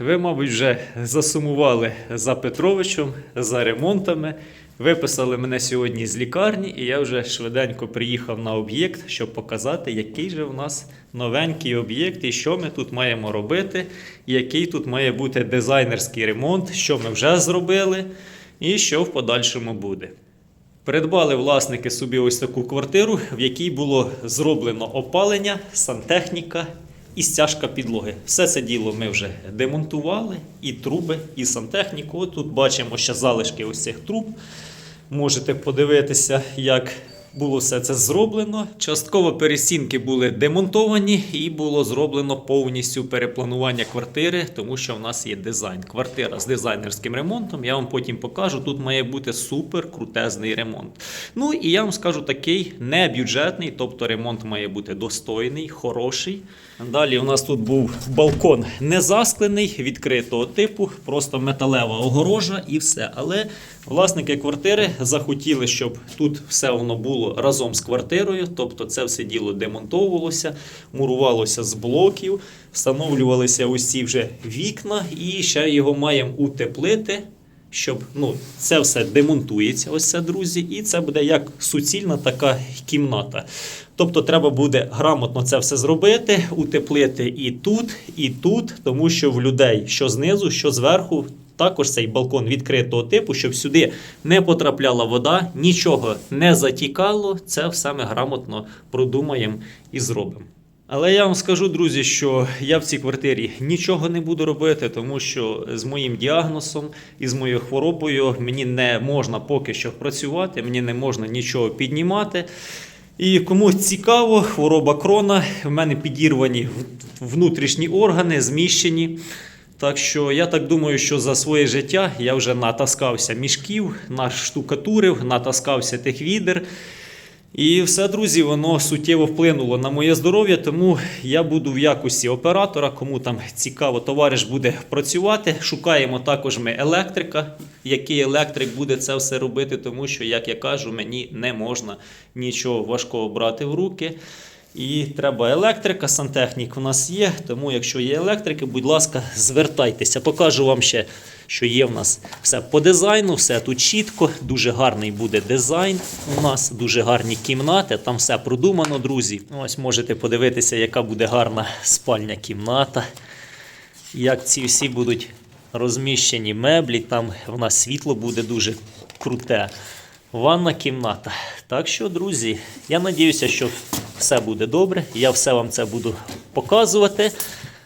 Ви, мабуть, вже засумували за Петровичем, за ремонтами. Виписали мене сьогодні з лікарні, і я вже швиденько приїхав на об'єкт, щоб показати, який же в нас новенький об'єкт і що ми тут маємо робити, який тут має бути дизайнерський ремонт, що ми вже зробили, і що в подальшому буде. Придбали власники собі ось таку квартиру, в якій було зроблено опалення, сантехніка і стяжка підлоги. Все це діло ми вже демонтували, і труби, і сантехніку. Тут бачимо ще залишки ось цих труб. Можете подивитися, як було все це зроблено. Частково перестінки були демонтовані і було зроблено повністю перепланування квартири, тому що в нас є дизайн. Квартира з дизайнерським ремонтом. Я вам потім покажу. Тут має бути супер крутезний ремонт. Ну і я вам скажу такий не бюджетний, тобто ремонт має бути достойний, хороший. Далі у нас тут був балкон не засклений, відкритого типу, просто металева огорожа і все. Але власники квартири захотіли, щоб тут все воно було разом з квартирою, тобто це все діло демонтовувалося, мурувалося з блоків, встановлювалися ось ці вже вікна, і ще його маємо утеплити. Щоб ну, це все демонтується, ось це, друзі, і це буде як суцільна така кімната. Тобто треба буде грамотно це все зробити, утеплити і тут, і тут, тому що в людей що знизу, що зверху, також цей балкон відкритого типу, щоб сюди не потрапляла вода, нічого не затікало. Це все ми грамотно продумаємо і зробимо. Але я вам скажу, друзі, що я в цій квартирі нічого не буду робити, тому що з моїм діагнозом і з моєю хворобою мені не можна поки що працювати, мені не можна нічого піднімати. І кому цікаво, хвороба крона, в мене підірвані внутрішні органи, зміщені. Так що я так думаю, що за своє життя я вже натаскався мішків, наштукатурив, натаскався тих відер. І все, друзі, воно суттєво вплинуло на моє здоров'я, тому я буду в якості оператора. Кому там цікаво, товариш буде працювати. Шукаємо також ми електрика, який електрик буде це все робити, тому що, як я кажу, мені не можна нічого важкого брати в руки. І треба електрика, сантехнік у нас є. Тому, якщо є електрики, будь ласка, звертайтеся. Покажу вам ще, що є в нас все по дизайну, все тут чітко, дуже гарний буде дизайн. У нас дуже гарні кімнати. Там все продумано, друзі. Ось можете подивитися, яка буде гарна спальня кімната. Як ці всі будуть розміщені меблі, там в нас світло буде дуже круте. Ванна кімната. Так що, друзі, я надіюся, що все буде добре. Я все вам це буду показувати.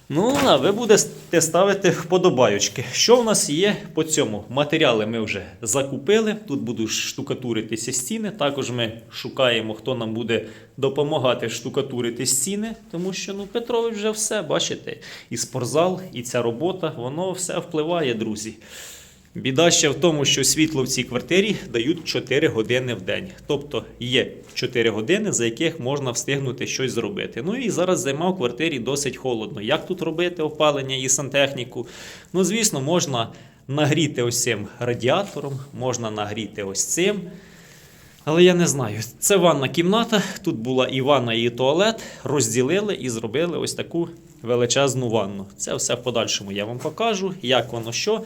Ну, а ви будете ставити вподобайочки. Що в нас є по цьому? Матеріали ми вже закупили. Тут будуть штукатуритися стіни. Також ми шукаємо, хто нам буде допомагати штукатурити стіни, тому що ну, Петрович вже все, бачите, і спортзал, і ця робота, воно все впливає, друзі. Біда ще в тому, що світло в цій квартирі дають 4 години в день. Тобто є 4 години, за яких можна встигнути щось зробити. Ну і зараз зима в квартирі досить холодно. Як тут робити опалення і сантехніку? Ну, звісно, можна нагріти ось цим радіатором, можна нагріти ось цим. Але я не знаю. Це ванна кімната. Тут була і ванна, і туалет. Розділили і зробили ось таку величезну ванну. Це все в подальшому я вам покажу, як воно що.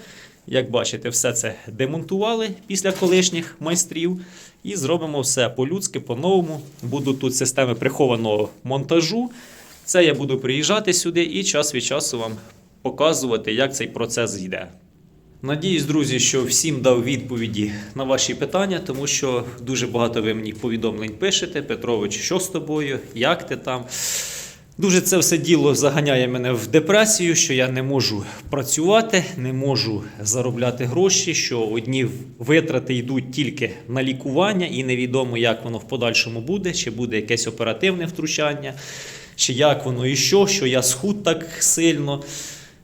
Як бачите, все це демонтували після колишніх майстрів. І зробимо все по-людськи, по-новому. Будуть тут системи прихованого монтажу. Це я буду приїжджати сюди і час від часу вам показувати, як цей процес йде. Надіюсь, друзі, що всім дав відповіді на ваші питання, тому що дуже багато ви мені повідомлень пишете. Петрович, що з тобою? Як ти там? Дуже це все діло заганяє мене в депресію, що я не можу працювати, не можу заробляти гроші, що одні витрати йдуть тільки на лікування, і невідомо, як воно в подальшому буде, чи буде якесь оперативне втручання, чи як воно і що, що я схуд так сильно.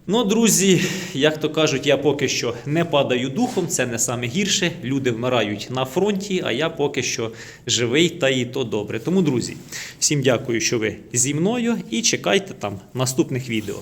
Ну, друзі, як то кажуть, я поки що не падаю духом, це не саме гірше. Люди вмирають на фронті, а я поки що живий та і то добре. Тому, друзі, всім дякую, що ви зі мною, і чекайте там наступних відео.